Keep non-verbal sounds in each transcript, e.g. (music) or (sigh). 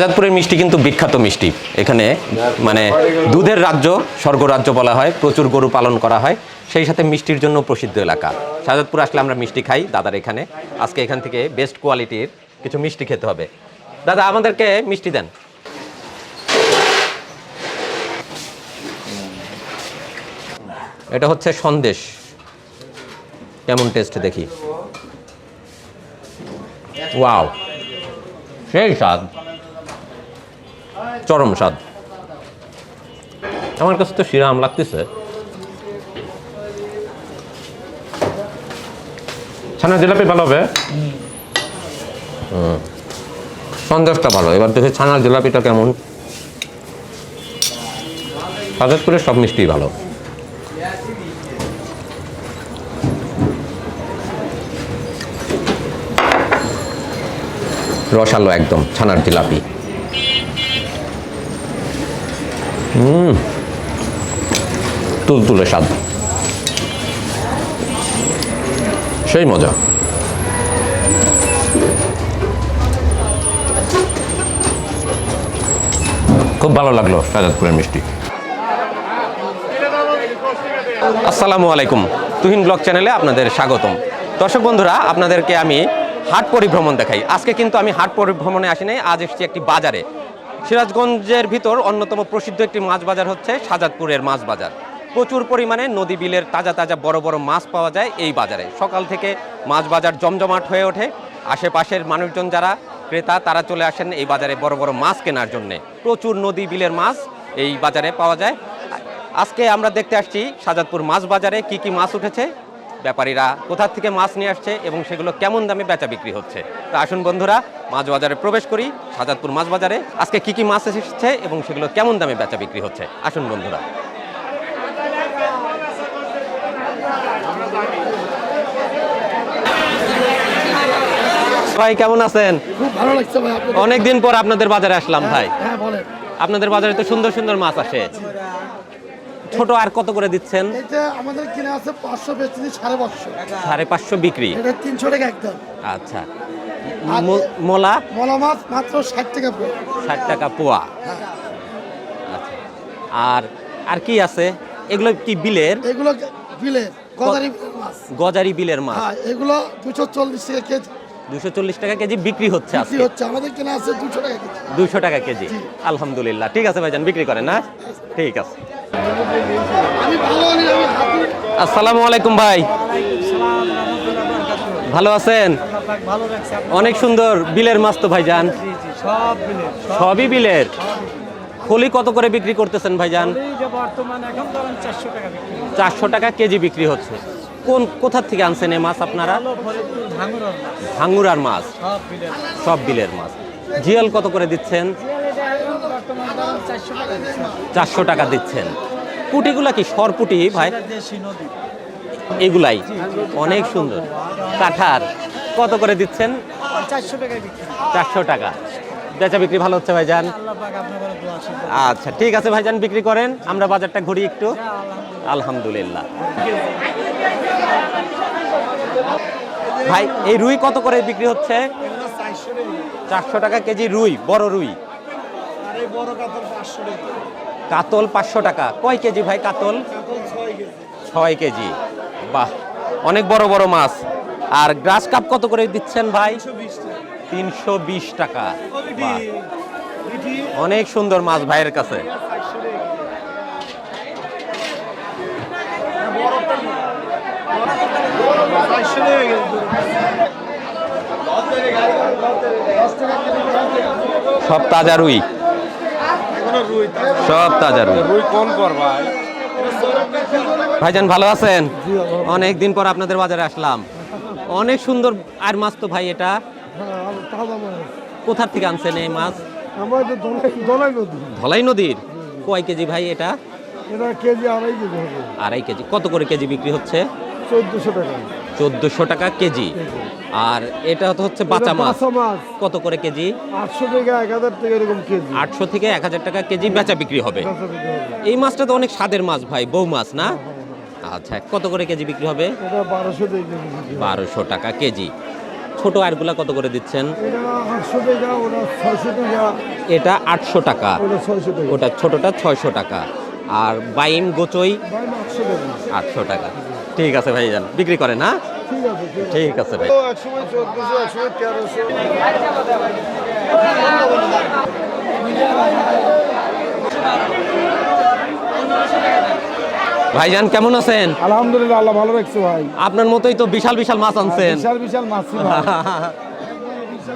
শাহজাদপুরের মিষ্টি কিন্তু বিখ্যাত মিষ্টি। এখানে মানে দুধের রাজ্য স্বর্গরাজ্য বলা হয়, প্রচুর গরু পালন করা হয়। সেই সাথে মিষ্টির জন্য প্রসিদ্ধ এলাকা। শাহজাদপুর আসলে আমরা মিষ্টি খাই, দাদার এখানে। আজকে এখান থেকে বেস্ট কোয়ালিটির কিছু মিষ্টি খেতে হবে। দাদা, আমাদেরকে মিষ্টি দেন। এটা হচ্ছে সন্দেশ। কেমন টেস্ট দেখি? ওয়াও সেই স্বাদ। চরম স্বাদ আমার কাছে তো শিরাম লাগতেছে। ছানা জিলাপি ভালো হবে? সন্দেশটা ভালো। এবার দেখি ছানার জিলাপিটা কেমন। করে সব মিষ্টি ভালো। রসালো একদম, ছানার জিলাপি। হুম। তুলতুলে স্বাদ। সেই মজা। খুব ভালো লাগল শাহজাদপুরের মিষ্টি। আসসালামু আলাইকুম, তুহিন ব্লগ চ্যানেলে আপনাদের স্বাগতম। দর্শক বন্ধুরা, আপনাদেরকে আমি হাট পরিভ্রমণ দেখাই। আজকে কিন্তু আমি হাট পরিভ্রমণে আসি নাই আজ এসেছি একটি বাজারে। সিরাজগঞ্জের ভিতর অন্যতম প্রসিদ্ধ একটি মাছ বাজার হচ্ছে সাজাদপুরের মাছ বাজার। প্রচুর পরিমাণে নদী বিলের তাজা তাজা বড় বড় মাছ পাওয়া যায় এই বাজারে। সকাল থেকে মাছ বাজার জমজমাট হয়ে ওঠে। আশেপাশের মানুষজন যারা ক্রেতা, তারা চলে আসেন এই বাজারে বড় বড় মাছ কেনার জন্যে। প্রচুর নদী বিলের মাছ এই বাজারে পাওয়া যায়। আজকে আমরা দেখতে আসছি সাজাদপুর মাছ বাজারে কি কি মাছ উঠেছে। ব্যাপারীরা কোথা থেকে মাছ নিয়ে আসছে এবং সেগুলো কেমন দামে বেচা বিক্রি হচ্ছে। তো আসুন বন্ধুরা মাছ বাজারে প্রবেশ করি। সাজাদপুর মাছ বাজারে আজকে কি কি মাছ এসেছে এবং সেগুলো কেমন দামে বেচা বিক্রি হচ্ছে? আসুন বন্ধুরা। ভাই কেমন আছেন? খুব ভালো লাগছে ভাই আপনাদের। অনেকদিন পর আপনাদের বাজারে আসলাম ভাই। হ্যাঁ বলেন। আপনাদের বাজারে তো সুন্দর সুন্দর মাছ আসে। ছোট আর কত করে দিচ্ছেন? এটা আমাদের কিনে আছে পাঁচশো বেচছি সাড়ে পাঁচশো। সাড়ে পাঁচশো বিক্রি। এটা তিনশো টাকা একদম। আচ্ছা। মো- মোলা? মাছ মাত্র ষাট টাকা পড়ে ষাট টাকা পোয়া। হ্যাঁ। আচ্ছা। আর আর কি আছে? এগুলো কি বিলের? এগুলো বিলের বিলের মাছ। গজারি বিলের মাছ। হ্যাঁ এগুলো দুশো চল্লিশ টাকা কেজি। দুশো চল্লিশ টাকা কেজি বিক্রি হচ্ছে হচ্ছে। আমাদের কিনে আছে দুশো টাকা কেজি। দুশো টাকা কেজি। আলহামদুলিল্লাহ। ঠিক আছে ভাইজান বিক্রি করেন না? ঠিক আছে। আসসালামু আলাইকুম ভাই। ভালো আছেন? অনেক সুন্দর বিলের মাছ তো সব মিলে সবই বিলের। ফলি কত করে বিক্রি করতেছেন ভাইজান? এই যে বর্তমান এখন ধরেন চারশো টাকা কেজি বিক্রি হচ্ছে। কোন, কোথা থেকে আনছেন এই মাছ আপনারা? ভাঙুরার মাছ। সব বিলের মাছ। জিয়াল কত করে দিচ্ছেন এটা এখন বর্তমান ধরেন চারশো টাকা দিচ্ছেন। পুটিগুলা কি সরপুটি ভাই? এগুলাই। অনেক সুন্দর। কাঠার কত করে দিচ্ছেন? চারশো টাকা। বেচা বিক্রি ভালো হচ্ছে ভাইজান? আচ্ছা ঠিক আছে ভাইজান বিক্রি করেন। আমরা বাজারটা ঘুরি একটু। আলহামদুলিল্লাহ। ভাই এই রুই কত করে বিক্রি হচ্ছে? চারশো টাকা কেজি রুই বড় রুই। বড় কাতল পাঁচশো টাকা। কাতল পাঁচশো টাকা। কয় কেজি ভাই কাতল? কাতল ছয় কেজি। কেজি। বাহ অনেক বড় বড় মাছ। আর গ্রাস কাপ কত করে দিচ্ছেন ভাই? একশো বিশ টাকা। অনেক সুন্দর মাছ ভাইয়ের কাছে। টাকা সব তাজা রুই। সব তাজা রুই। রুই কোন কর ভাই? ভাইজান ভালো আছেন? অনেক দিন পর আপনাদের বাজারে আসলাম। অনেক সুন্দর আর মাছ তো ভাই এটা। কোথার থেকে আনছেন এই মাছ? আমাদের দলাই দলাই নদী। ধলাই নদীর? কয় কেজি ভাই এটা? এটা কেজি আড়াই কেজি আড়াই কেজি। কত করে কেজি বিক্রি হচ্ছে? চোদ্দশো টাকা। চোদ্দশো টাকা কেজি। আর এটা তো হচ্ছে বাঁচা মাছ। কত করে কেজি? আটশো থেকে এক হাজার টাকা এরকম কেজি। আটশো থেকে এক হাজার টাকা কেজি বেচা বিক্রি হবে। এই মাছটা তো অনেক স্বাদের মাছ ভাই বউ মাছ না? আচ্ছা কত করে কেজি বিক্রি হবে? এটা বারোশো টাকা কেজি বারোশো টাকা কেজি। ছোট আরগুলা কত করে দিচ্ছেন? এটা আটশো টাকা ওটা ছোটটা ছয়শো টাকা। আর বাইম গোচই? আটশো টাকা। ঠিক আছে ভাইজান। বিক্রি করেন না ঠিক আছে ঠিক আছে ভাই। ভাইজান কেমন আছেন? আলহামদুলিল্লাহ আল্লাহ ভালো রাখছে ভাই। আপনার মতোই তো বিশাল বিশাল মাছ আনছেন। বিশাল বিশাল মাছ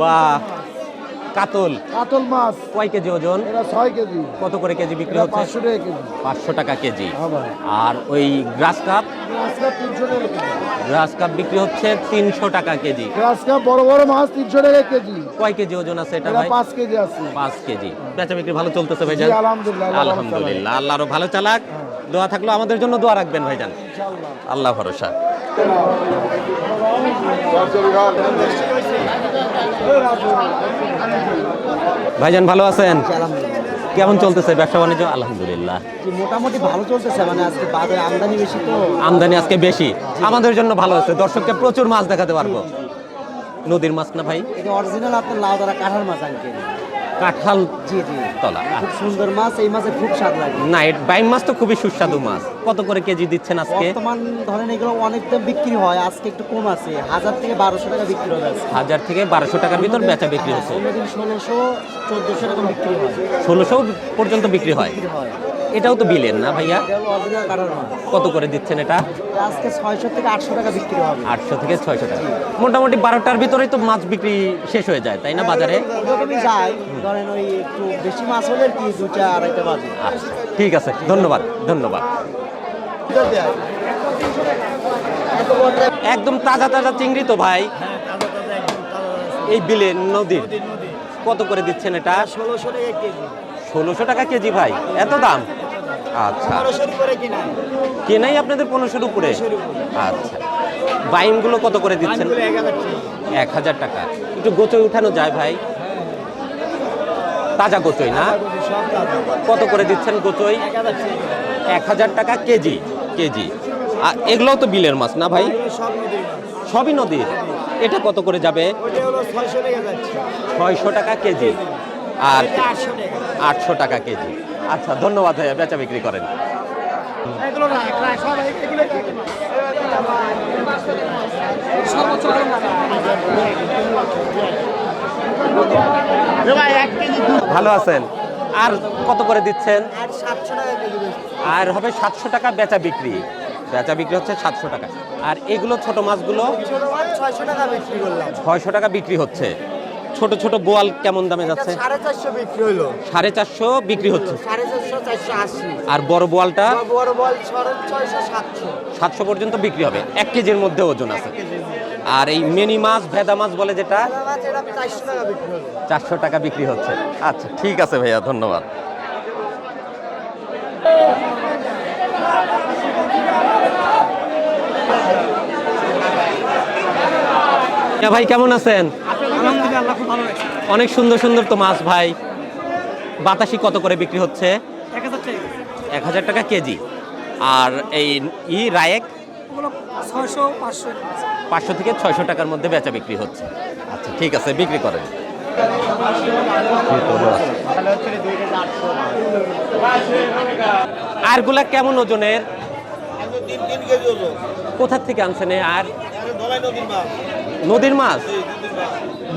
বাহ। কাতল। কাতল মাছ। কয় কেজি ওজন? এটা ছয় কেজি। কত করে কেজি বিক্রি হচ্ছে? পাঁচশো টাকা কেজি। পাঁচশো টাকা কেজি। হ্যাঁ আর ওই গ্রাস কাপ? গ্রাস কাপ তিনশো টাকা গ্রাস কাপ বিক্রি হচ্ছে তিনশো টাকা কেজি। গ্রাস কাপ বড় বড় মাছ তিনশো টাকা কেজি। কয় কেজি ওজন আছে এটা ভাই? পাঁচ কেজি আছে। পাঁচ কেজি। বেচা বিক্রি ভালো চলতেছে জি, আলহামদুলিল্লাহ, আলহামদুলিল্লাহ। আল্লাহ আরও ভালো চালাক। দোয়া থাকল আমাদের জন্য দোয়া রাখবেন ভাইজান। আল্লাহ ভরসা। ভাইজান ভালো আছেন? কেমন চলতেছে ব্যবসা বাণিজ্য? আলহামদুলিল্লাহ। মোটামুটি ভালো চলতেছে মানে আজকে বাজারে আমদানি বেশি তো। আমদানি আজকে বেশি। আমাদের জন্য ভালো আছে দর্শককে প্রচুর মাছ দেখাতে পারব। নদীর মাছ না ভাই? এটা অরিজিনাল আপনার লাউ দ্বারা কাঁঠাল মাছ আনকে কাঁঠাল জি জি। তলা খুব সুন্দর মাছ এই মাছের খুব স্বাদ লাগে। না বাইম মাছ তো খুবই সুস্বাদু মাছ। কত করে কেজি দিচ্ছেন আজকে? বর্তমান ধরেন এগুলো অনেক দাম বিক্রি হয় আজকে একটু কম আছে। হাজার থেকে বারোশো টাকা বিক্রি হবে হাজার থেকে বারোশো টাকার ভিতর বেচা বিক্রি হচ্ছে। অন্যদিন ষোলোশো চোদ্দোশো এরকম বিক্রি হয়। ষোলোশো পর্যন্ত হয়। বিক্রি হয়। এটাও তো বিলেন না ভাইয়া? কত করে দিচ্ছেন এটা? আজকে ছয়শো থেকে আটশো টাকা বিক্রি হবে। আটশো থেকে ছয়শো টাকা। মোটামুটি বারোটার ভিতরেই তো মাছ বিক্রি শেষ হয়ে যায় তাই না বাজারে? যায় ধরেন ওই একটু বেশি মাছ হলে কি দুটা আড়াইটা বাজে। আচ্ছা ঠিক আছে ধন্যবাদ ধন্যবাদ। একদম তাজা তাজা চিংড়ি তো ভাই। এই বিলে নদীর। কত করে দিচ্ছেন এটা? ষোলোশো টাকা কেজি। ষোলোশো টাকা কেজি ভাই এত দাম? আচ্ছা। কেনাই আপনাদের পনেরোশোর উপরে? আচ্ছা। বাইমগুলো কত করে দিচ্ছেন? এক হাজার টাকা। একটু গোচই উঠানো যায় ভাই। তাজা গোচই না? কত করে দিচ্ছেন গোচই? এক হাজার টাকা। KG KG. আর এগুলোও তো বিলের মাছ না ভাই? সবই নদীর। এটা কত করে যাবে? ছয়শো টাকা কেজি। আর আটশো টাকা কেজি। আচ্ছা ধন্যবাদ ভাইয়া বেচা বিক্রি করেন। ভালো আছেন? আর কত করে দিচ্ছেন? আর হবে সাতশো টাকা বেচা বিক্রি। বেচা বিক্রি হচ্ছে সাতশো টাকা। আর এগুলো ছোট মাছগুলো? ছয়শো টাকা বিক্রি করলাম। ছয়শো টাকা বিক্রি হচ্ছে। ছোট ছোট বোয়াল কেমন দামে যাচ্ছে? সাড়ে চারশো বিক্রি হলো। সাড়ে চারশো বিক্রি হচ্ছে। সাড়ে চারশো চারশো আশি। আর বড় বোয়ালটা? বড় বল ছয়শো সাতশো। সাতশো পর্যন্ত বিক্রি হবে। এক কেজির মধ্যে ওজন আছে। আর এই মিনি মাছ ভেদা মাছ বলে যেটা? চারশো টাকা বিক্রি চারশো টাকা বিক্রি হচ্ছে। আচ্ছা ঠিক আছে ভাইয়া ধন্যবাদ। হ্যাঁ ভাই কেমন আছেন? আলহামদুলিল্লাহ খুব ভালো লাগছে অনেক সুন্দর সুন্দর তো মাছ ভাই। বাতাসি কত করে বিক্রি হচ্ছে? এক হাজার টাকা কেজি। আর এই ই রায়েক? পাঁচশো। পাঁচশো থেকে ছয়শো টাকার মধ্যে বেচা বিক্রি হচ্ছে। আচ্ছা ঠিক আছে বিক্রি করেন। আরগুলা কেমন ওজনের? তিন তিন কেজি ওজন। কোথা থেকে আনছেন আর? ধলাই নদীর মাছ। নদীর মাছ।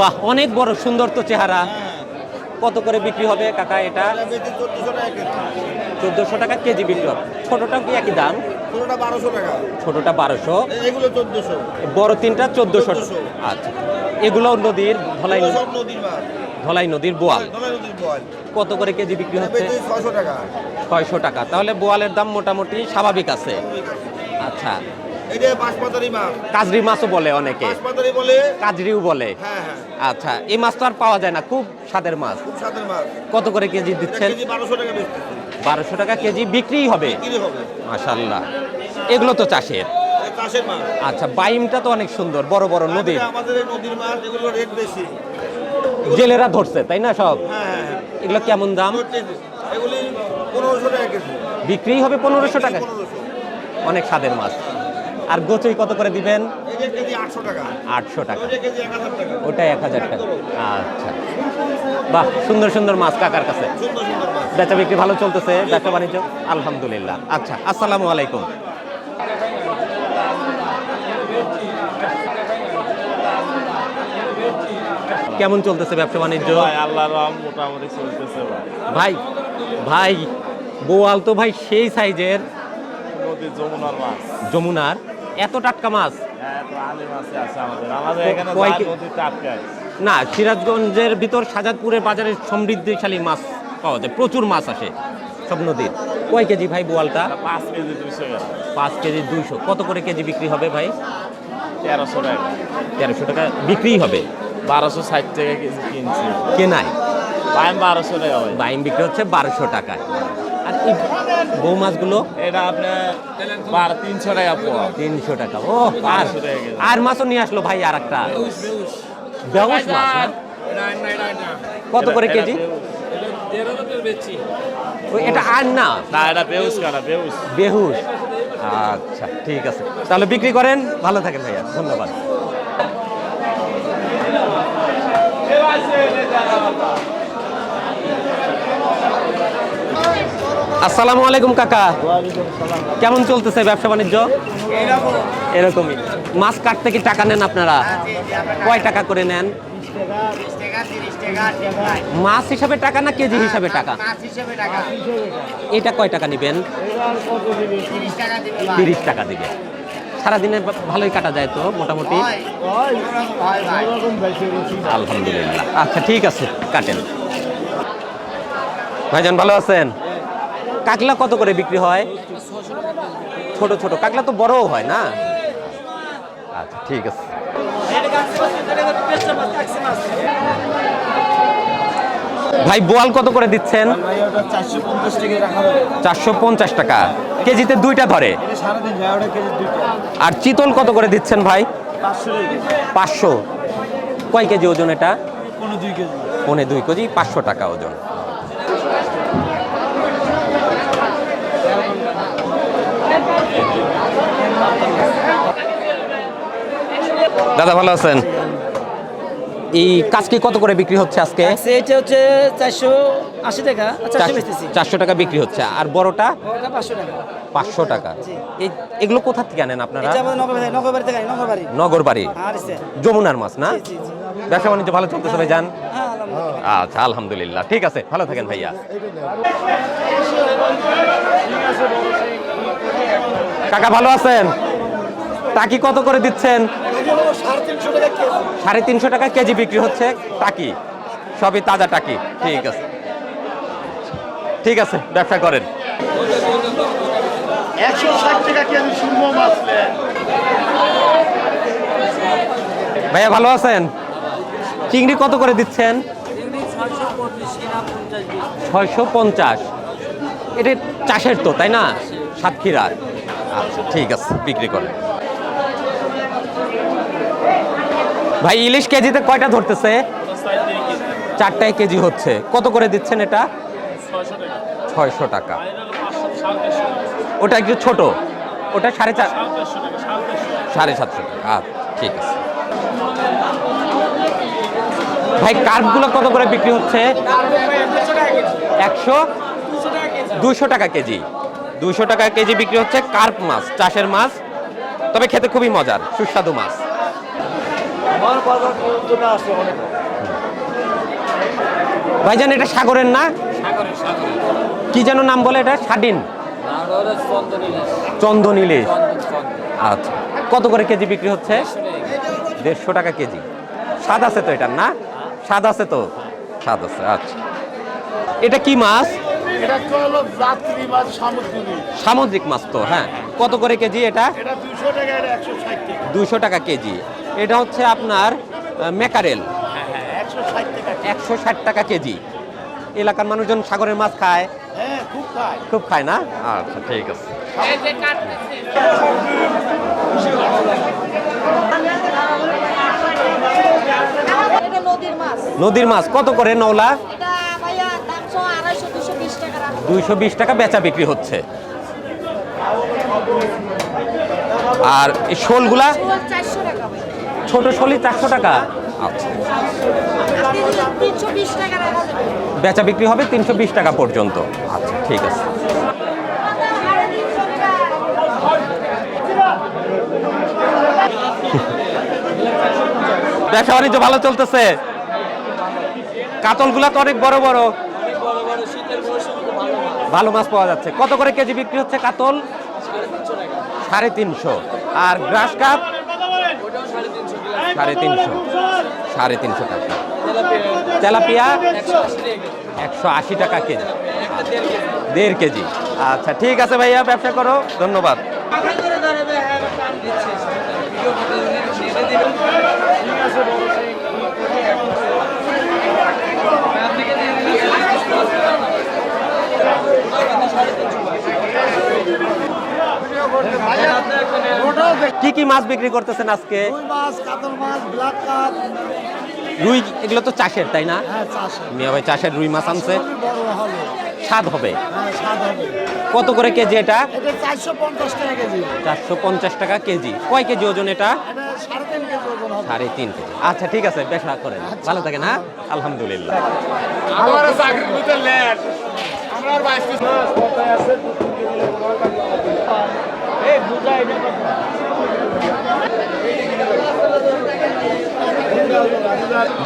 বাহ অনেক বড় সুন্দর তো চেহারা। কত করে বিক্রি হবে কাকা এটা? চোদ্দশো টাকা কেজি বিক্রি হবে। ছোটটা কি একই দাম? ছোটোটা বারোশো টাকা। ছোটটা বারোশো। এগুলো চোদ্দশো। বড় তিনটা চোদ্দোশো 1400 আচ্ছা। এগুলো নদীর ধলাই নদীর ধলাই নদীর বোয়াল। কত করে কেজি বিক্রি হচ্ছে? টাকা। ছয়শো টাকা। তাহলে বোয়ালের দাম মোটামুটি স্বাভাবিক আছে। আচ্ছা। কাজরি মাছও বলে অনেকে। কাজরিও বলে। হ্যাঁ হ্যাঁ। আচ্ছা এই মাছ তো আর পাওয়া যায় না খুব স্বাদের মাছ। কত করে কেজি দিচ্ছেন? বারোশো টাকা কেজি বিক্রিই হবে? হবে। এগুলো তো চাষের। আচ্ছা বাইমটা তো অনেক সুন্দর বড় বড় বেশি। জেলেরা ধরছে তাই না সব? হ্যাঁ এগুলো কেমন দাম? বিক্রি হবে পনেরোশো টাকা? অনেক স্বাদের মাছ। আর গোচই কত করে দিবেন? আটশো টাকা। কেজি এক হাজার টাকা। ওটা এক হাজার টাকা। আচ্ছা। বাহ সুন্দর সুন্দর মাছ কাকার কাছে। সুন্দর সুন্দর বেচা বিক্রি ভালো চলতেছে ব্যবসা বাণিজ্য আলহামদুলিল্লাহ। আচ্ছা আসসালামু আলাইকুম। কেমন চলতেছে ব্যবসা বাণিজ্য? মোটামুটি চলতেছে ভাই। ভাই ভাই বোয়াল তো ভাই সেই সাইজের যমুনার মাছ। যমুনার। এত টাটকা মাছ? হ্যাঁ না সিরাজগঞ্জের ভিতর সাজাদপুরের বাজারে সমৃদ্ধিশালী মাছ পাওয়া যায়। প্রচুর মাছ আসে সব নদীর। কয় কেজি ভাই বোয়ালটা? পাঁচ কেজি দুইশো পাঁচ কেজি দুইশো। কত করে কেজি বিক্রি হবে ভাই? তেরোশো টাকা। তেরোশো টাকা বিক্রি হবে। বারোশো ষাট টাকা কেজি কিনছি। কেনায়? পাইম বারোশো টাকা বাইম বিক্রি হচ্ছে বারোশো টাকায়। বউ মাছগুলো এটা আপনার তিনশো টাকা পোয়া। তিনশো টাকা ও আর 500 টাকা কেজি। আর মাছও নিয়ে আসলো ভাই আর একটা বেউস মাছ কত করে কেজি? এটা ওই এটা আর না? না এটা কাটা বেহুশ। আচ্ছা ঠিক আছে। তাহলে বিক্রি করেন। ভালো থাকেন ভাইয়া। ধন্যবাদ। আসসালামু আলাইকুম, কাকা। কেমন চলতেছে ব্যবসা বাণিজ্য? এরকমই। মাছ কাটতে কি টাকা নেন আপনারা? কয় টাকা করে নেন? মাছ হিসাবে টাকা না কেজি হিসাবে টাকা? এটা কয় টাকা নেবেন? তিরিশ টাকা দিবে। সারাদিনে ভালোই কাটা যায় তো, মোটামুটি? আলহামদুলিল্লাহ। আচ্ছা ঠিক আছে, কাটেন। ভাইজান, ভালো আছেন? কাকলা কত করে বিক্রি হয়? ছোট ছোট। কাকলা তো বড়ও হয় না? আচ্ছা ঠিক আছে। ভাই বোয়াল কত করে দিচ্ছেন? চারশো পঞ্চাশ টাকা। কেজিতে দুইটা ধরে। আর চিতল কত করে দিচ্ছেন ভাই? পাঁচশো। কয় কেজি ওজন এটা? কোনো দুই কেজি। পনে দুই কেজি পাঁচশো টাকা ওজন। দাদা ভালো আছেন? এই কাজকি কত করে বিক্রি হচ্ছে আজকে? এটা হচ্ছে চারশো আশি টাকা চারশো টাকা বিক্রি হচ্ছে। আর বড়টা? পাঁচশো টাকা। পাঁচশো টাকা। এই- এগুলো কোথা থেকে আনেন আপনারা? এটা আমাদের নগর বাড়ি থেকে আনি, নগর বাড়ি নগর বাড়ি যমুনার মাছ না? জি, জি, জি। ব্যবসা বাণিজ্য ভালো চলতেছে ভাই যান? হ্যাঁ আচ্ছা আলহামদুলিল্লাহ। ঠিক আছে ভালো থাকেন ভাইয়া। কাকা ভালো আছেন? টাকি কত করে দিচ্ছেন? সাড়ে তিনশো টাকা কেজি বিক্রি হচ্ছে টাকি। সবই তাজা টাকি। ঠিক আছে। ঠিক আছে ব্যবসা করেন। একশো ষাট টাকা কেজি সুরমা মাছ ভাইয়া ভালো আছেন? চিংড়ি কত করে দিচ্ছেন? ছয়শো পঞ্চাশ। এটা চাষের তো তাই না? সাতক্ষীরার। আচ্ছা ঠিক আছে বিক্রি করেন। ভাই, ইলিশ কেজিতে কয়টা ধরতেছে? চারটায় কেজি হচ্ছে। কত করে দিচ্ছেন এটা? ছয়শো টাকা। ওটা একটু ছোট। ওটা সাড়ে চার সাড়ে সাতশো টাকা। আচ্ছা ঠিক আছে। ভাই, কার্পগুলো কত করে বিক্রি হচ্ছে? একশো? দুশো টাকা কেজি। দুশো টাকা কেজি বিক্রি হচ্ছে কার্প মাছ, চাষের মাছ। তবে খেতে খুবই মজার, সুস্বাদু মাছ। ভাইজান এটা সাগরের না? কি যেন নাম বলে এটা? সাডিন চন্দন ইলিশ আচ্ছা। কত করে কেজি বিক্রি হচ্ছে? দেড়শো টাকা কেজি। স্বাদ আছে তো এটার না? স্বাদ আছে তো? স্বাদ আছে আচ্ছা। এটা কি মাছ? এটা তো হলো যাত্রী মাছ সামুদ্রিক। সামুদ্রিক মাছ তো হ্যাঁ। কত করে কেজি এটা? এটা দুশো টাকা এটা একশো ষাট টাকা। দুশো টাকা কেজি। এটা হচ্ছে আপনার মেকারেল একশো ষাট টাকা কেজি। এলাকার মানুষজন সাগরের মাছ খায়। খুব খায় না? আচ্ছা ঠিক আছে। নদীর মাছ, কত করে নওলা? দুইশো বিশ টাকা বেচা বিক্রি হচ্ছে। আর শোলগুলা? ছোট শলি চারশো টাকা। আচ্ছা। বেচা বিক্রি হবে তিনশো বিশ টাকা পর্যন্ত। আচ্ছা ঠিক আছে। ব্যবসা বাণিজ্য ভালো চলতেছে। কাতলগুলা তো অনেক বড় বড়। ভালো মাছ পাওয়া যাচ্ছে। কত করে কেজি বিক্রি হচ্ছে কাতল? সাড়ে তিনশো। আর গ্রাস কাপ? সাড়ে তিনশো সাড়ে তিনশো টাকা। তেলাপিয়া একশো আশি টাকা কেজি। দেড় কেজি। আচ্ছা ঠিক আছে ভাইয়া, ব্যবসা করো। ধন্যবাদ। কি কি মাছ বিক্রি করতেছেন আজকে? মাছ কাতল মাছ ব্ল্যাক কাপ। রুই এগুলো তো চাষের তাই না? হ্যাঁ মিয়া ভাই চাষের রুই মাছ আনছে। স্বাদ হবে? হ্যাঁ স্বাদ হবে। কত করে কেজি এটা? এটা চারশো পঞ্চাশ টাকা কেজি। কয় কেজি ওজন এটা? এটা সাড়ে তিন কেজি আচ্ছা ঠিক আছে বেশা করেন। ভালো থাকে না আলহামদুলিল্লাহ। আমার চাকরির ভিতরে ল্যান্ড আমার বাইশ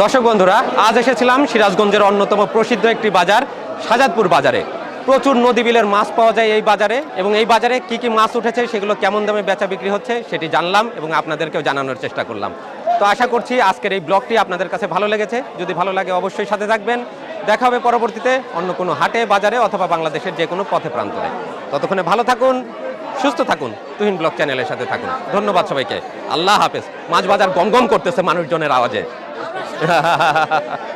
দর্শক বন্ধুরা, আজ এসেছিলাম সিরাজগঞ্জের অন্যতম প্রসিদ্ধ একটি বাজার, সাজাদপুর বাজারে। প্রচুর নদী বিলের মাছ পাওয়া যায় এই বাজারে এবং এই বাজারে কি কি মাছ উঠেছে, সেগুলো কেমন দামে বেচা বিক্রি হচ্ছে সেটি জানলাম এবং আপনাদেরকেও জানানোর চেষ্টা করলাম। তো আশা করছি আজকের এই ব্লগটি আপনাদের কাছে ভালো লেগেছে। যদি ভালো লাগে অবশ্যই সাথে থাকবেন। দেখা হবে পরবর্তীতে অন্য কোনো হাটে, বাজারে অথবা বাংলাদেশের যে কোনো পথে প্রান্তরে। ততক্ষণে ভালো থাকুন সুস্থ থাকুন, তুহিন ব্লক চ্যানেলের সাথে থাকুন। ধন্যবাদ সবাইকে। আল্লাহ হাফেজ। মাছ বাজার গম গম করতেছে মানুষজনের আওয়াজে। (laughs)